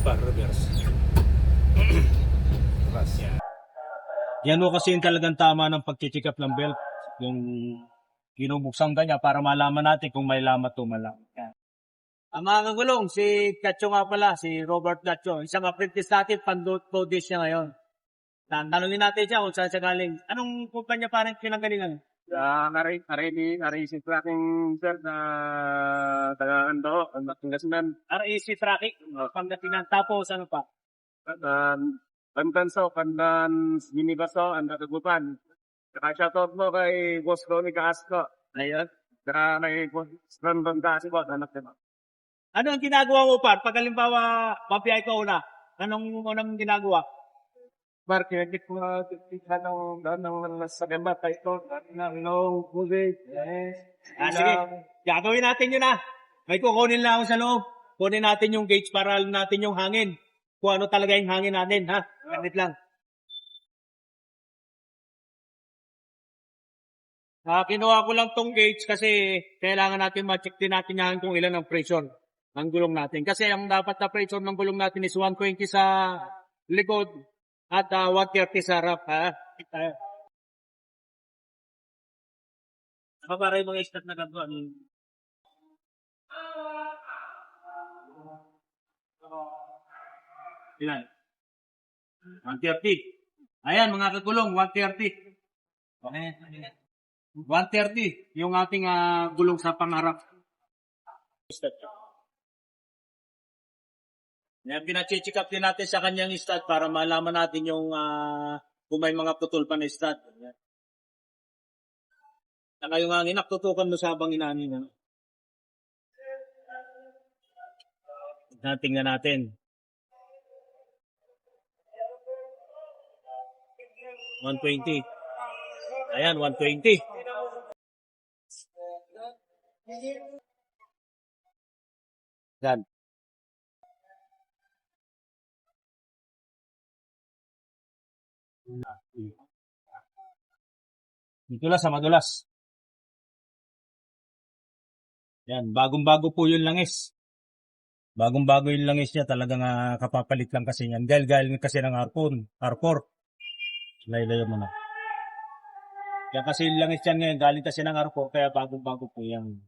Reverse pa, reverse. Atras. Yan o kasi yung talagang tama ng pag-check up ng belt. Yung kinubuksan ka niya para malaman natin kung may lamat o malam. Yan. Ang mga kagulong, si Kacho nga pala, si Robert Kacho. Isang apprentice natin, pan-Buddhist niya ngayon. Tan- Tanungin natin siya kung saan siya galing. Anong kumpanya parang pinanggalingan? Ah, aray, aray ni, aray si tracking sir na taga Ando, ang Pangasinan. RAC Traffic, Pangasinan. Tapos ano pa? Um, Pantanso, Pandan, Minibaso, ang Nakagupan. Saka shoutout mo kay Boss Ronnie Castro. Ayun. Saka kay Boss Brandon Castro, anak niya. Ano ang ginagawa mo, par? Pag halimbawa, mapiyay ka una, anong unang ginagawa? Mark, kinagit ko na tignan ng ng sa gamba, tayo ng long huli. Yes. Ah, sige. Gagawin natin yun ah. May kukunin lang ako sa loob. Kunin natin yung gauge para alam natin yung hangin. Kung ano talaga yung hangin natin, ha? Ganit lang. Ah, kinuha ko lang tong gauge kasi kailangan natin ma-check din natin yan kung ilan ang pressure ng gulong natin. Kasi ang dapat na pressure ng gulong natin is 120 sa likod at ah, 130 sa harap, ha? Uh, para yung mga stat na ganito, ano yung Ilan? 130. Ayan, mga kagulong, 130. Okay. 130, yung ating ah, gulong sa pangarap. Yan, pinacheck up din natin sa kanyang stat para malaman natin yung ah, kung may mga putol pa na stat. Yan. Saka yung hangin, naktutukan mo sa habang inanin. Ano? Tingnan natin. 120. Ayan, 120. Yan. Dito sa madulas. Yan, bagong-bago po yung langis. Bagong-bago yung langis niya, talagang ah, kapapalit lang kasi yan. Dahil galing kasi ng harpoon, harpor. Laylayo mo na. Yan kasi yung langis yan ngayon, galing kasi ng harpor, kaya bagong-bago po yan.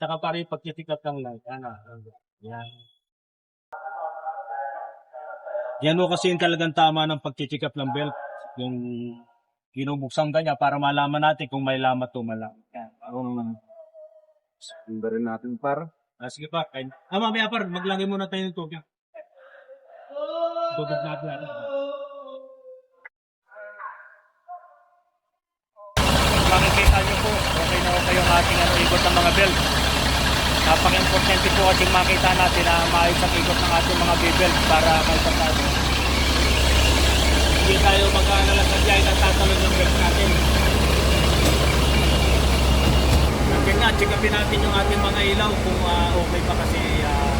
Saka pare yung pagtitikat ng light. Ano, yan. Yan o kasi yung talagang tama ng pagtitikat ng belt. Yung kinubuksan ka niya para malaman natin kung may lamat o malam. Yan. Ako naman. Sunda rin natin par. Ah, sige pa. Kain. Ah, mamaya par, maglagay muna tayo ng tubig. Tubig natin natin. Makikita niyo po, okay na okay yung ating ano, ikot ng mga belt. Napaka-importante po kasi makita natin na maayos ang ikot ng ating mga belt para may pagkano. Hindi tayo mag-aalala sa biyahe na tatalon ng belt natin. Yan nga, check upin natin yung ating mga ilaw kung ah, okay pa kasi ah,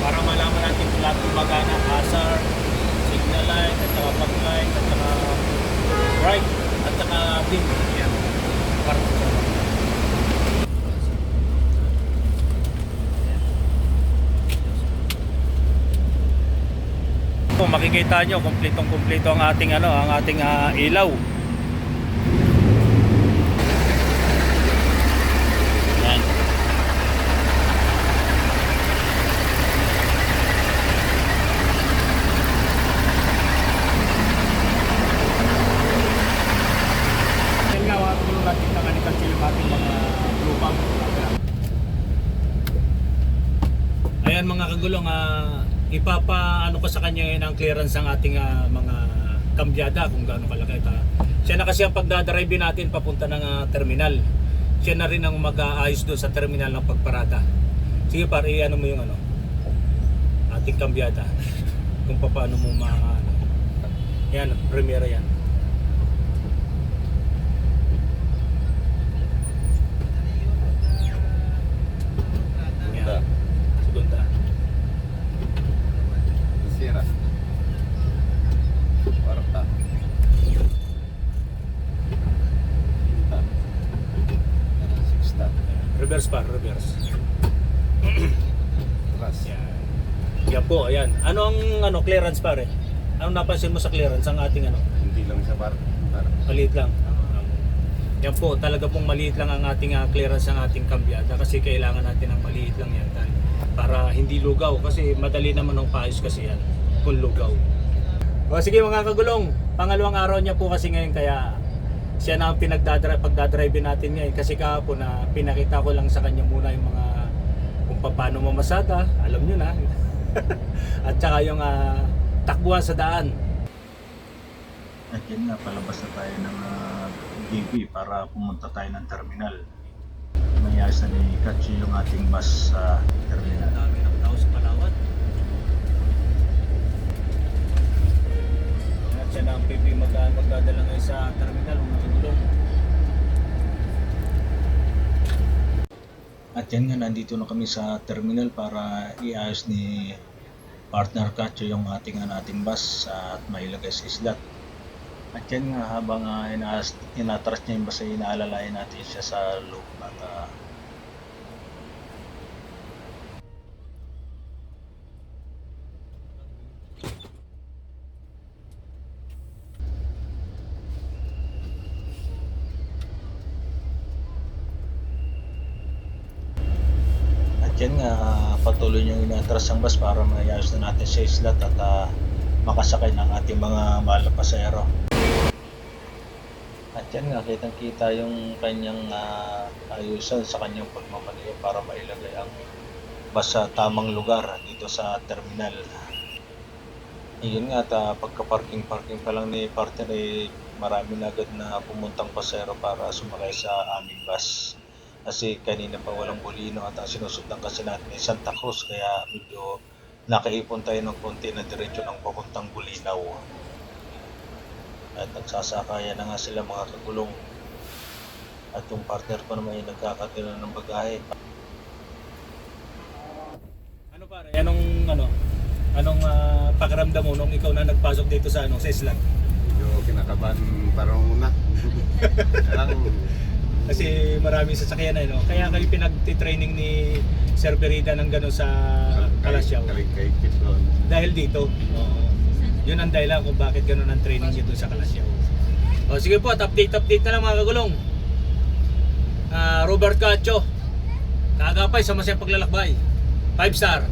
para malaman natin kung lahat gumagana, hazard, signal light, at saka pag light, at saka bright, at saka beam. Yan. Para Kung makikita nyo, kumpletong kumpleto ang ating ano, ang ating ah, ilaw. Yan. Yan nga, wala ko natin ng anikan sila ating mga lupang. Ayan mga kagulong, ah, ipapa ano ko sa kanya ngayon ang clearance ng ating ah, mga kambyada kung gaano kalaki ito. Siya na kasi ang pagdadrive natin papunta ng ah, terminal. Siya na rin ang mag-aayos doon sa terminal ng pagparada. Sige pare, ano mo yung ano, ating kambyada. kung paano mo ma... Ano. Yan, premiere. Yan. Segunda. Sira. Kwarta. Quinta. Sixta. Reverse pa, reverse. Atras. Yan. Po, ayan. Ano ang ano clearance pare? Ano napansin mo sa clearance ang ating ano? Hindi lang siya par. par. Maliit lang. Yan po, talaga pong maliit lang ang ating ah, clearance ng ating kambyada kasi kailangan natin ng maliit lang yan dahil para hindi lugaw kasi madali naman ang paayos kasi yan kung lugaw. O sige mga kagulong, pangalawang araw niya po kasi ngayon kaya siya na ang pinagdadrive, pagdadrive natin ngayon kasi kahapon na pinakita ko lang sa kanya muna yung mga kung paano mamasada, alam nyo na. At saka yung ah, takbuhan sa daan. At yun nga, palabas na tayo ng uh, GB para pumunta tayo ng terminal. Mayasa ni Kachi yung ating bus sa terminal. At nga, nandito na kami sa terminal para iayos ni partner Kacho yung ating ano, ating bus at mailagay sa islat. At yan nga, habang uh, inaas, inatras niya yung bus ay inaalalayan natin siya sa loob at ah, At yan nga, ah, patuloy niyong inatras ang bus para mayayos na natin sa islat at ah, makasakay ng ating mga mahal pasahero. At yan nga, kitang kita yung kanyang ah, ayusan sa kanyang pagmamaneho para mailagay ang bus sa tamang lugar dito sa terminal. Iyon nga, at ah, pagka-parking-parking pa lang ni partner eh, marami na agad na pumuntang pasahero para sumakay sa aming bus kasi kanina pa walang bulino at ang sinusundan kasi natin ay Santa Cruz kaya medyo nakaipon tayo ng konti na diretsyo ng papuntang Bulinaw at nagsasakayan na nga sila mga kagulong at yung partner ko naman ay nagkakatira ng bagahe Ano pare, anong ano? Anong ah, pakiramdam mo nung ikaw na nagpasok dito sa ano, sa islang? Medyo kinakabahan parang una. Kailang Kasi marami sasakyan na, no? Kaya kayo pinag-training ni Sir Berida ng gano'n sa Kalasyaw. Dahil dito. Oo. Yun ang dahilan kung bakit gano'n ang training dito sa Kalasyaw. O sige po, at update-update na lang mga kagulong. Ah, Robert Cacho. Kagapay sa masayang paglalakbay. 5 star.